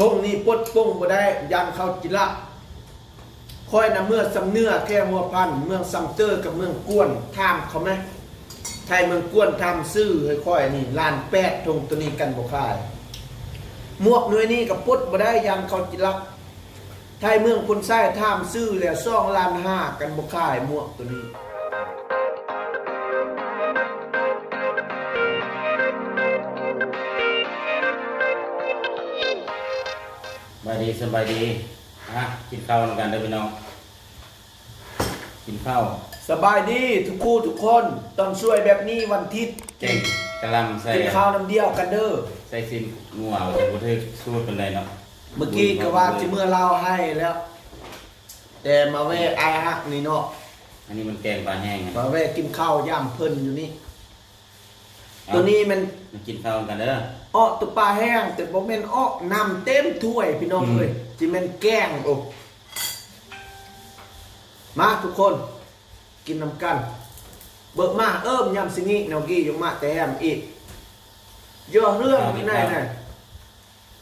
ทงนี้ปดป้งบ่ได้ยันเข้าจิละค่อยนะเมื่อสำเนื้อแค่หัวพัน เมืองซัมเตอร์กับเมืองกวนทามเขาไหมไทยเมืองกวนทำซื้อค่อยนี่ลานแปดทงตัวนี้กันบ่ขายหมวกหน่วยนี้กับปดบ่ได้ยันเข้าจิละไทยเมืองคนไส้ทามซื้อแล้วซ่องลานห้ากันบ่ขายหมวกตัวนี้ บายดีสบายดีอะกินข้าวนำกันเด้อพี่น้อง กินข้าวสบายดีทุกคู่ทุกคนต้องช่วยแบบนี้วันอาทิตย์เก่งกะหลำใส่กินข้าวน้ำเดียวกันเด้อใส่ซิมงัวว่าจะบ่ทึกสู้เป็นไรเนาะเมื่อกี้ก็ว่าจะเมื่อเล่าให้แล้ว แต่มาแวะไอายฮักนี่เนาะอันนี้มันแกงปลาแห้งไงมาแวะกินข้าวย่ำเพิ่นอยู่นี่ ตัวนี้มันมากินข้าวนำกันเด้อ อ้อตัวปลาแห้งแต่บ่แม่นอ้อน้ำเต็มถ้วยพี่น้องอืมเอ้ยจิแม่นแกงโอ้มาทุกคนกินน้ำกัน เบิกมาเอิ่มยำสิงี้แนวกี้ยกมาแต่แฮมอีกเยอะเรื่องที่ไหนน่ะ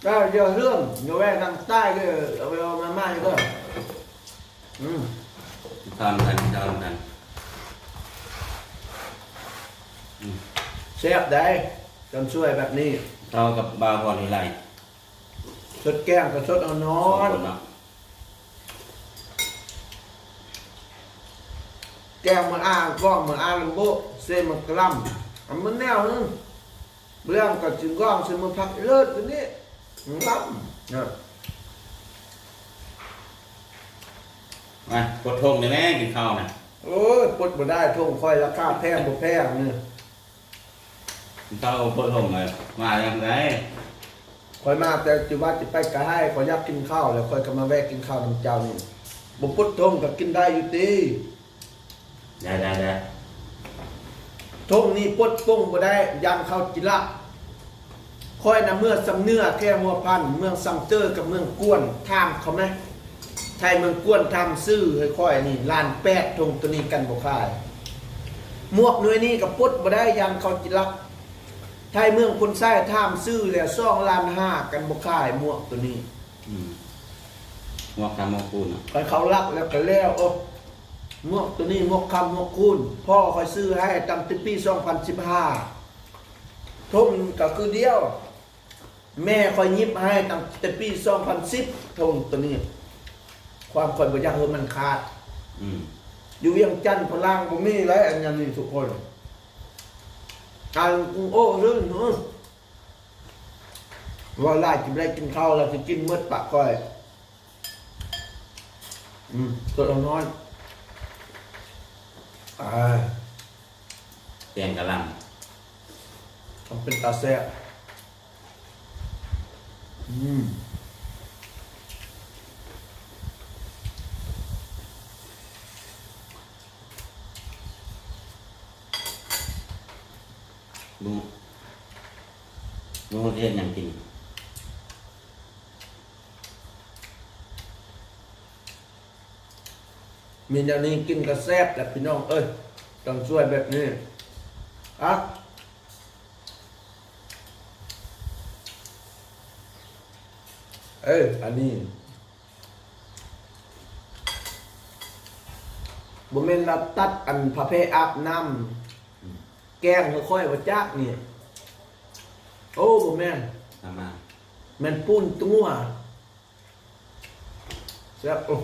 ก็เยอะเรื่องอย่าแวะทางใต้ก็เอาไปเอามาม่าให้ก็อืมกินข้าวนำกันกินข้าวนำกันเชฟได้จนช่วยแบบนี้ ข้าวกับบาวพอนี่ไรชดแก้งกับชดเอานอสองนคนเนาะแกงมาอ้างก้องมาอ้างลำโบเส้นมากล้ำอันมันแนวนึงเรื่องกับจึงก้องเส้นมาพักเลิศตัวนี้ล้ำเนี่ยมากดทงเลยแม่กินข้าวน่ะโอ้ยปลดบ่ได้ท่งคอยราคาแพงบ่แพงเนี่ย กินข้าวปดทงเลยมาอย่างไรคอยมาแต่จุว่าจะไปกะให้คอยอยากกินข้าวแล้วคอยก็มาแวะกินข้าวน้ำเจ้านี่บ่ปลดท่งก็กินได้อยู่ตีได้ได้ได้ทงนี้ปลดป้งบ่ได้ยันเข้าจิละค่อยนะเมื่อสำเนื้อแค่หัวพัน เมืองซัมเตอร์กับเมืองกวนทามเขาไหมไทยเมืองกวนทำซื้อให้ค่อยนี่ลานแปดทงตัวนี้กันบ่ขาย หมวกหน่วยนี้กับปลดบ่ได้ยันเข้าจิละ ไทยเมืองคนไส้ทามซื้อแล้วซ่องล้านห้ากันบ่ขายหมวกตัวนี้อืมงอกคำงอกคูณเนาะไปเขารักแล้วก็แล้วโอ้หมวกตัวนี้หมวกคำหมวกคูณพ่อคอยซื้อให้ตั้งแต่ปี2015ทุ่มก็คือเดียว แม่คอยยิบให้ตั้งแต่ปี2010ทุ่มตัวนี้ ความคอยบ่อยากให้มันขาด อืมอยู่เวียงจันทน์พลังบ่มีแล้วอันนั้นนี่ทุกคน การโอ้เรื่องเนาะว่าไล่กินได้กินข้าวแล้วสิกินมืดปากคอย อืมตัวเราน้อยอ่าแกงกะหล่ทำเป็นตาแซ่บอืมำดู ดูประเทศยังกินมีอย่างนี้กินก็แซ่บแหละพี่น้องเอ้ยต้องช่วยแบบนี้อะเอ้ยอันนี้บ่แม่นเราตัดอันพระเพอาบน้ำแกงค่อยๆว่าจักนี่ โอ้บ่แม่นทำมาแม่นปูนตัวแซ่บโอ้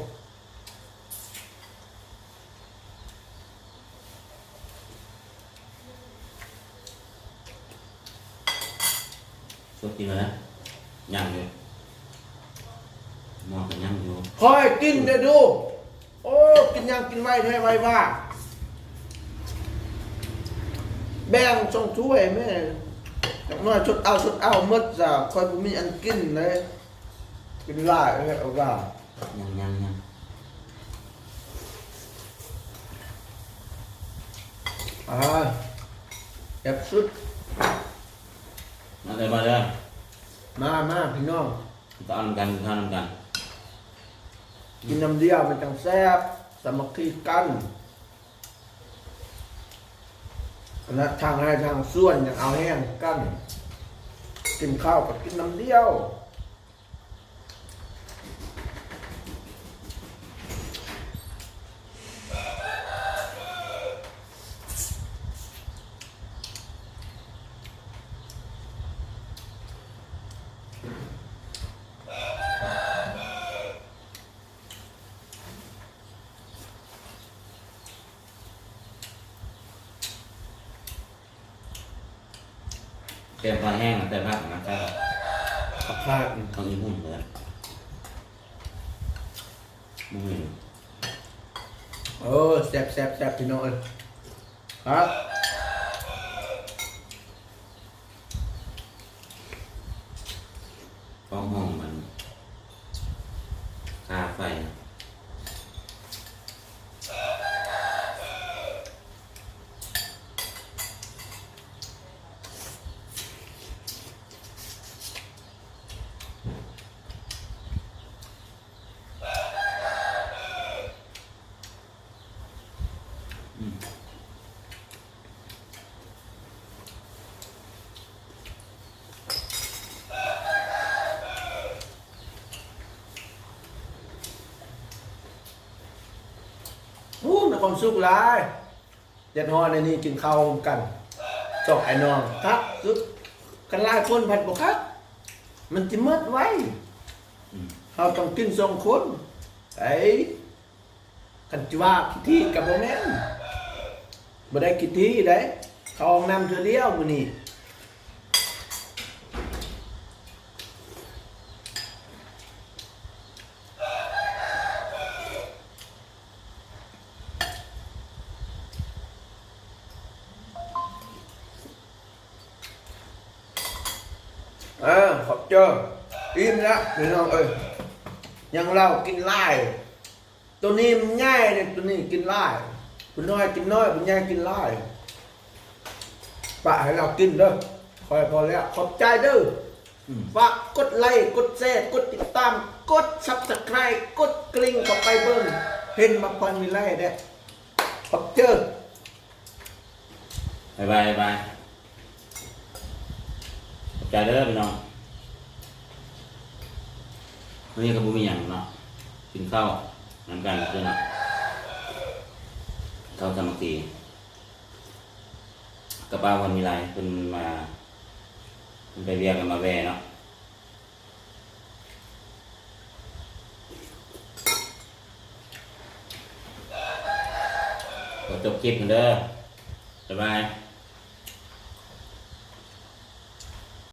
สดกินเลยนะย่างอยู่มองกันย่างอยู่คอยกินเดี๋ยวดู โอ้ กินยังกินไว้ให้ไว้ว่า แบ่งส่งถ้วยแม่ จากน้อยชดเอาชดเอาหมดจ้ะคอยผมมีอันกินเลยกินหลายเลยเอาว่าย่างย่างย่างอ่าแอบสุดมาเลยมาเลยมามาพี่น้องตอนกันข้าวนำกัน กินน้ำเดียวมันจังแซ่บสามัคคีกัน นะทางให้ทางส่วนอย่างเอาแห้งกั้นกินข้าวกับกินน้ำเดียว เต็มพอแห้งแต่ภาพมันก็ขับพลาดเขามีหุ่นเลยมึงเห็นเออแซ่บแซ่บแซ่บพี่น้องเอ้ยครับฟ้องห้องมันคาไฟ ความสุขหลายยันฮอในนี้กินข้าวกันจอกไอ้น้องครับคือกันหลายคนผัดบ่ครับ มันจะมืดไว้เราต้องกินสองคนไอ้กันจิว่ากิที่กับโมแม่นบ่ได้กิที่ได้เขาห้องน้ำเธอเดียวมื้อนี้ ออขอบเจออิ่มแล้วพี่น้องเอ้ยยังเรากินไล่ตัวนี้มันง่ายเนี่ยตัวนี้กินไล่คุณน้อยกินน้อยคุณยายกินไล่ปะให้เรากินเด้อคอยพอแล้วขอบใจเด้ออืมฝากกดไลค์กดแชร์กดติดตาม กดซับสไครต์กดกริ่งเข้าไปเบิ่งเห็นมาพรมีไล่เด้อขอบเจอบายบายบายขอบ ใจเด้อพี่น้องวันนี้ก็บ่มีอย่างเนาะกินข้าวน้ำกันเพื่อนเนาะข้าวสามัคคีกระเป๋าวันมีไรเพิ่นมาเพิ่นไปเรียกกันมาแว่เนาะขอจบคลิปกันเด้อบ๊ายบาย